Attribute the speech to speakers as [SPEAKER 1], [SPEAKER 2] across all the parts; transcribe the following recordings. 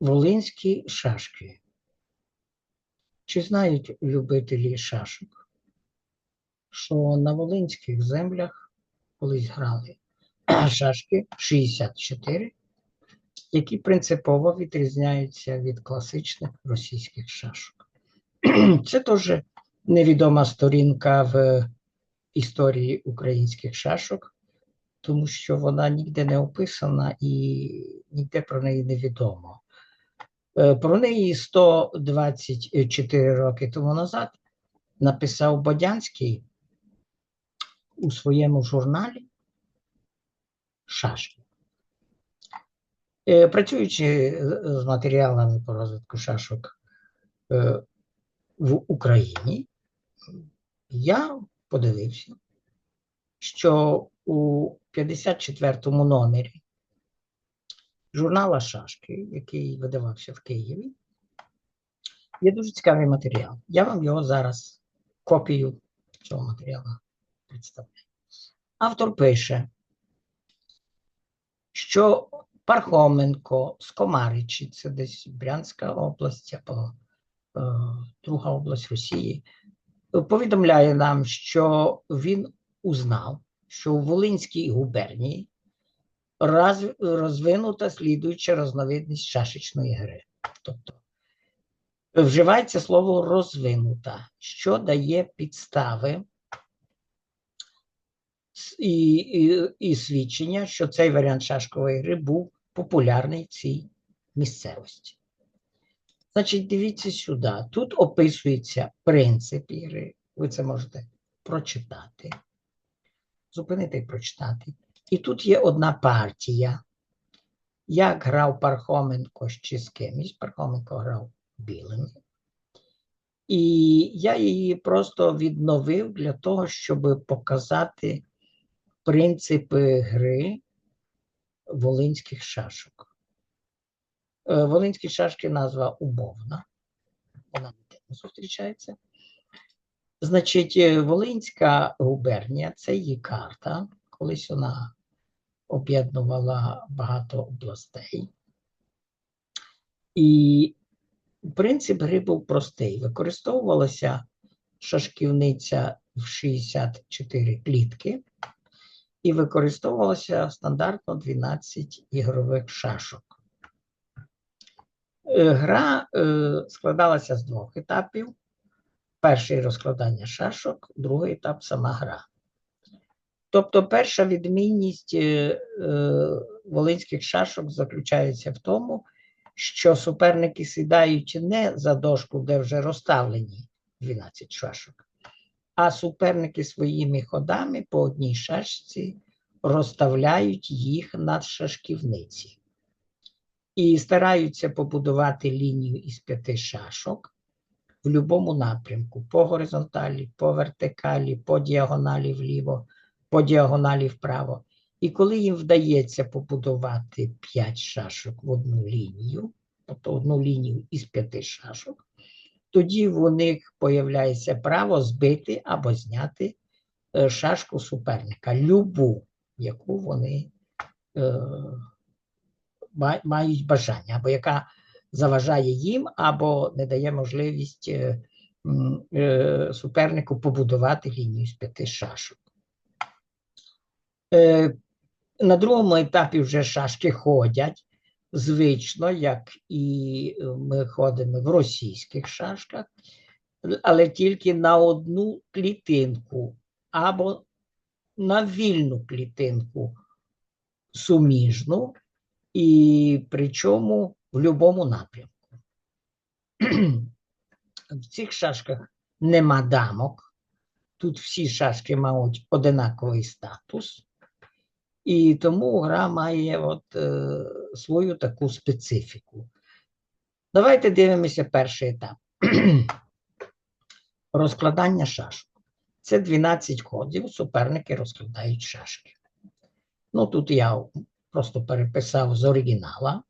[SPEAKER 1] Волинські шашки. Чи знають любителі шашок, що на волинських землях колись грали шашки 64, які принципово відрізняються від класичних російських шашок. Це теж невідома сторінка в історії українських шашок, тому що вона ніде не описана і ніде про неї не відомо. Е, Про неї 124 роки тому назад написав Бодянський у своєму журналі Шашки. Е, Працюючи з- матеріалами по розвитку шашок е, в Україні, я подивився, що у 54-му номері журнала Шашки, який видавався в Києві, є дуже цікавий матеріал. Я вам його зараз копію цього матеріалу представляю. Автор пише, що Пархоменко з Комаричі, це десь Брянська область або е, друга область Росії, повідомляє нам, що він узнав, що у Волинській губернії розвинута слідуюча розновидність шашечної гри. Тобто вживається слово розвинута, що дає підстави і, і, і свідчення, що цей варіант шашкової гри був популярний в цій місцевості. Значить, дивіться сюди. Тут описується принцип ігри. Ви це можете прочитати, зупинити і прочитати. І тут є одна партія. Як грав Пархоменко ще з кимось, Пархоменко грав білими. І я її просто відновив для того, щоб показати принципи гри волинських шашок. Е, Волинські шашки назва умовна. Вона не зустрічається. Значить, Волинська губернія це її карта. Колись вона об'єднувала багато областей. І принцип гри був простий. Використовувалася шашківниця в 64 клітки, і використовувалося стандартно 12 ігрових шашок. Е, Гра е, складалася з двох етапів. Перший розкладання шашок, другий етап сама гра. Тобто, перша відмінність е, е, волинських шашок заключається в тому, що суперники сідають не за дошку, де вже розставлені 12 шашок, а суперники своїми ходами по одній шашці розставляють їх на шашківниці і стараються побудувати лінію із п'яти шашок в будь-якому напрямку: по горизонталі, по вертикалі, по діагоналі вліво, по діагоналі вправо. І коли їм вдається побудувати 5 шашок в одну лінію, тобто одну лінію із п'яти шашок, тоді в них появляється право збити або зняти е, шашку суперника, любу, яку вони е, мають бажання, або яка заважає їм, або не дає можливість е, е, супернику побудувати лінію з п'яти шашок. Е, На другому етапі вже шашки ходять звично, як і ми ходимо в російських шашках, але тільки на одну клітинку або на вільну клітинку суміжну, і причому в будь-якому напрямку. В цих шашках нема дамок. Тут всі шашки мають одинаковий статус, і тому гра має от, е, свою таку специфіку. Давайте дивимося перший етап. Розкладання шашок. Це 12 ходів, суперники розкладають шашки. Ну, тут я просто переписав з оригінала.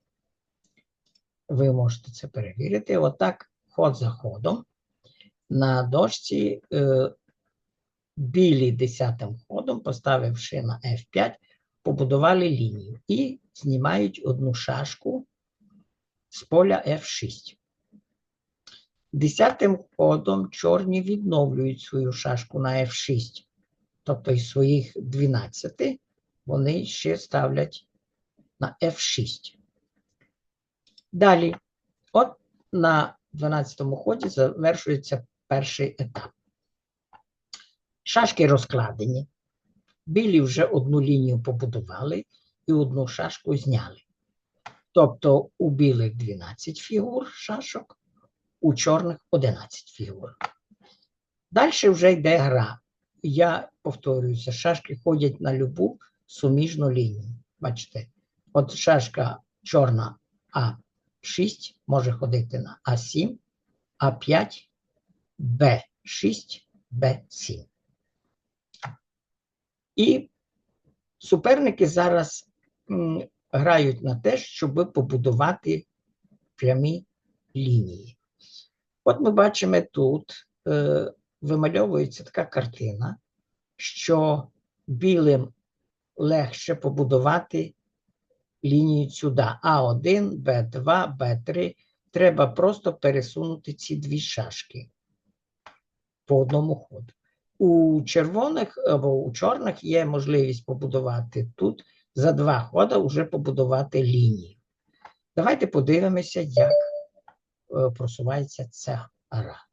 [SPEAKER 1] Ви можете це перевірити. Отак, ход за ходом. На дошці е, білі десятим ходом, поставивши на F5, побудували лінію і знімають одну шашку з поля F6. Десятим ходом чорні відновлюють свою шашку на F6. Тобто із своїх 12 вони ще ставлять на F6. Далі, от на 12-му ході завершується перший етап. Шашки розкладені. Білі вже одну лінію побудували і одну шашку зняли. Тобто у білих 12 фігур шашок, у чорних 11 фігур. Далі вже йде гра. Я повторююся, шашки ходять на любу суміжну лінію. Бачите, от шашка чорна А6 може ходити на А7, А5, Б6, Б7. І суперники зараз грають на те, щоб побудувати прямі лінії. От ми бачимо тут е, вимальовується така картина, що білим легше побудувати лінію сюди. А1, Б2, Б3. Треба просто пересунути ці дві шашки по одному ходу. У червоних або у чорних є можливість побудувати тут за два хода вже побудувати лінію. Давайте подивимося, як е, просувається ця гра.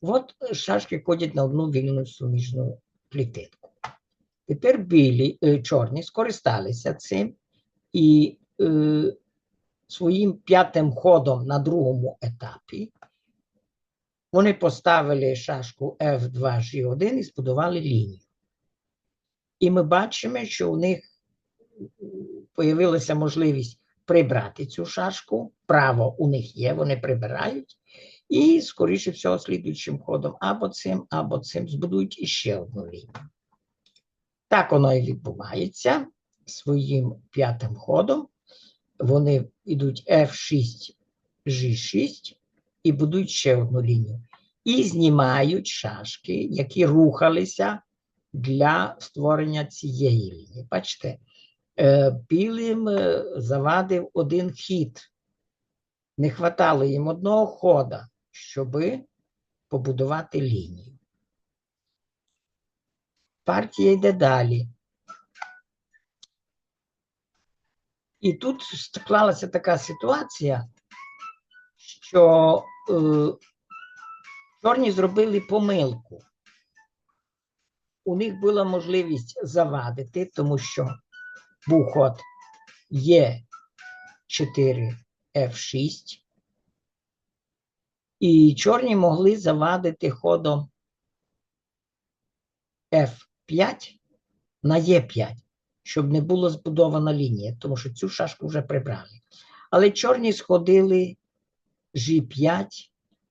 [SPEAKER 1] От шашки ходять на одну вільну суміжну клітинку. Тепер білі, е, чорні скористалися цим і е, своїм п'ятим ходом на другому етапі вони поставили шашку F2G1 і збудували лінію. І ми бачимо, що у них появилася можливість прибрати цю шашку. Право у них є, вони прибирають. І, скоріше всього, слідуючим ходом або цим, або цим збудують іще одну лінію. Так воно і відбувається своїм п'ятим ходом. Вони йдуть F6, G6 і будують ще одну лінію. І знімають шашки, які рухалися для створення цієї лінії. Бачите, е, білим е, завадив один хід. Не хватало їм одного хода, щоб побудувати лінію. Партія йде далі. І тут склалася така ситуація, що чорні зробили помилку. У них була можливість завадити, тому що був ход Є 4 F6, і чорні могли завадити ходом F5 на Е5, щоб не була збудована лінія, тому що цю шашку вже прибрали. Але чорні сходили G5,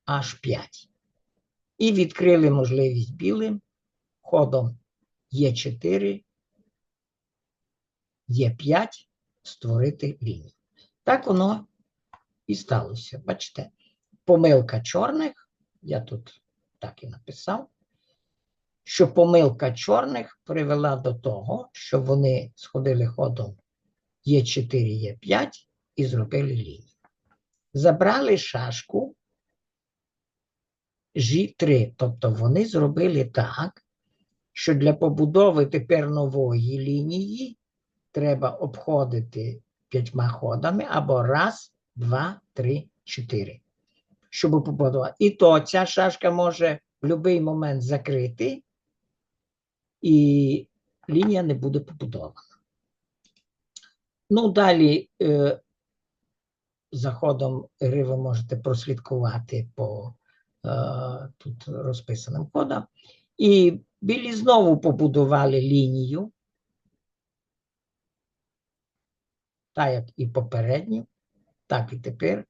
[SPEAKER 1] H5 і відкрили можливість білим ходом Е4, Е5 створити лінію. Так воно і сталося. Бачите, помилка чорних, я тут так і написав, що помилка чорних привела до того, що вони сходили ходом Е4, Е5 і зробили лінію. Забрали шашку G3, тобто вони зробили так, що для побудови тепер нової лінії треба обходити п'ятьма ходами або раз, два, три, чотири. Щоб побудувати. І то ця шашка може в будь-який момент закрити, і лінія не буде побудована. Ну, далі е, за ходом гри ви можете прослідкувати по е, тут розписаним ходам. І білі знову побудували лінію, так як і попередню, так і тепер,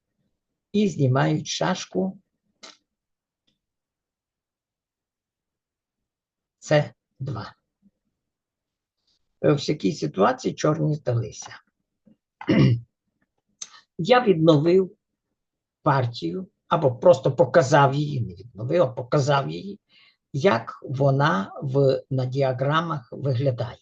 [SPEAKER 1] і знімають шашку С2. В всякій ситуації чорні здалися. Я відновив партію, або просто показав її, не відновив, а показав її, як вона в, на діаграмах виглядає.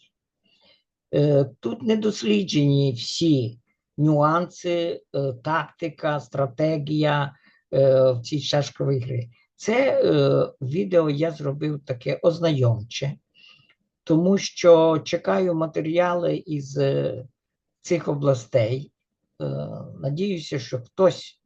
[SPEAKER 1] Е, Тут не досліджені всі нюанси, е, тактика, стратегія е, в цій шашковій грі. Це відео я зробив таке ознайомче, тому що чекаю матеріали із цих областей. Е, Надіюся, що хтось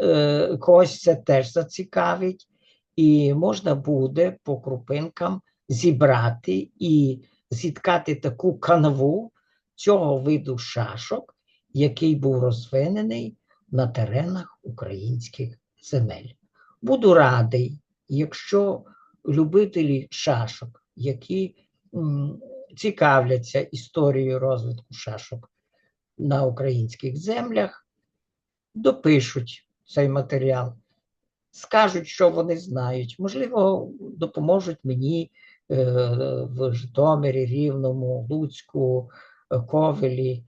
[SPEAKER 1] е, когось це теж зацікавить, і можна буде по крупинкам зібрати і зіткати таку канву цього виду шашок, який був розвинений на теренах українських земель. Буду радий, якщо любителі шашок, які цікавляться історією розвитку шашок на українських землях, допишуть цей матеріал, скажуть, що вони знають, можливо, допоможуть мені е, в Житомирі, Рівному, Луцьку, Ковелі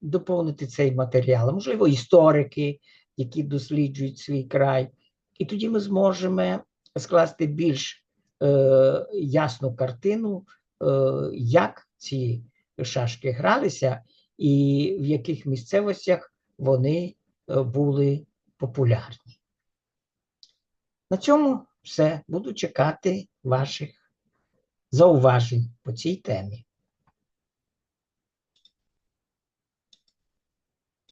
[SPEAKER 1] доповнити цей матеріал. Можливо, історики, які досліджують свій край. І тоді ми зможемо скласти більш е, ясну картину, е, як ці шашки гралися і в яких місцевостях вони е, були популярні. На цьому все. Буду чекати ваших зауважень по цій темі.